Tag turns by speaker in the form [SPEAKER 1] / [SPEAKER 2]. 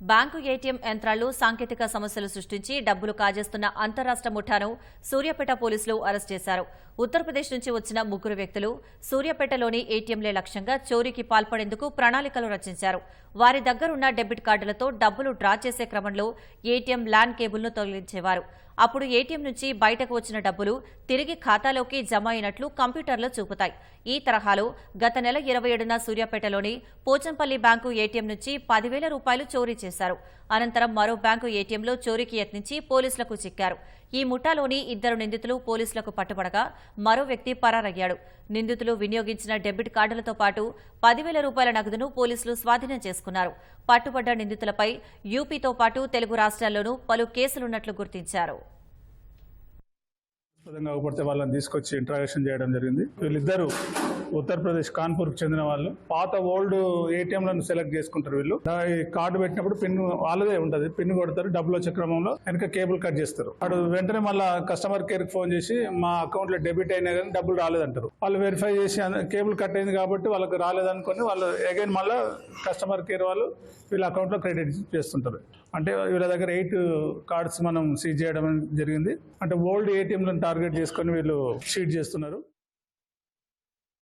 [SPEAKER 1] Bank ATM యంత్రాలు సాంకేతిక సమస్యలు సృష్టించి డబ్బులు కాజేస్తున్న అంతరాష్ట్ర ముఠాను సూర్యాపేట పోలీసులు అరెస్ట్ చేశారు. ఉత్తరప్రదేశ్ నుంచి వచ్చిన ముగ్గురు వ్యక్తులు సూర్యాపేటలోని ఏటీఎంలే లక్ష్యంగా చోరీకి పాల్పడేందుకు ప్రణాళికలు రచించారు. వారి దగ్గరున్న డెబిట్ కార్డులతో డబ్బులు డ్రా చేసే క్రమంలో ఏటీఎం ల్యాన్ కేబుల్ను తొలగించేవారు. అప్పుడు ఏటీఎం నుంచి బయటకు వచ్చిన డబ్బులు తిరిగి ఖాతాలోకి జమ అయినట్లు కంప్యూటర్లో చూపుతాయి. ఈ తరహాలో గత నెల ఇరవై ఏడున సూర్యాపేటలోని పోచంపల్లి బ్యాంకు ఏటీఎం నుంచి పదివేల రూపాయలు చోరీ చేశారు. అనంతరం మరో బ్యాంకు ఏటీఎంలో చోరీకి యత్నించి పోలీసులకు చిక్కారు. ఈ ముఠాలోని ఇద్దరు నిందితులు పోలీసులకు పట్టుబడగా మరో వ్యక్తి పరారయ్యాడు. నిందితులు వినియోగించిన డెబిట్ కార్డులతో పాటు పదివేల రూపాయల నగదును పోలీసులు స్వాధీనం చేసుకున్నారు. పట్టుబడ్డ నిందితులపై యూపీతో పాటు తెలుగు రాష్ట్రాల్లోనూ పలు కేసులున్నట్లు గుర్తించారు.
[SPEAKER 2] విధంగా అవపడితే వాళ్ళని తీసుకొచ్చి ఇంట్రాగేషన్ చేయడం జరిగింది. వీళ్ళిద్దరు ఉత్తరప్రదేశ్ కాన్పూర్ చెందిన వాళ్ళు. పాత ఓల్డ్ ఏటీఎంలను సెలెక్ట్ చేసుకుంటారు వీళ్ళు. ఈ కార్డు పెట్టినప్పుడు పిన్ వాళ్ళదే ఉంటది. పిన్ కొడతారు డబ్బులు వచ్చే క్రమంలో వెనక కేబుల్ కట్ చేస్తారు. వాడు వెంటనే మళ్ళీ కస్టమర్ కేర్కి ఫోన్ చేసి మా అకౌంట్లో డెబిట్ అయినా కానీ డబ్బులు రాలేదంటారు. వాళ్ళు వెరిఫై చేసి కేబుల్ కట్ అయింది కాబట్టి వాళ్ళకి రాలేదనుకొని వాళ్ళు అగైన్ మళ్ళీ కస్టమర్ కేర్ వాళ్ళు వీళ్ళ అకౌంట్లో క్రెడిట్ చేస్తుంటారు. అంటే వీళ్ళ దగ్గర ఎయిట్ కార్డ్స్ మనం సీజ్ చేయడం జరిగింది. అంటే ఓల్డ్ ఏటీఎంలను టార్గెట్ చేసుకొని వీళ్ళు షీట్ చేస్తున్నారు.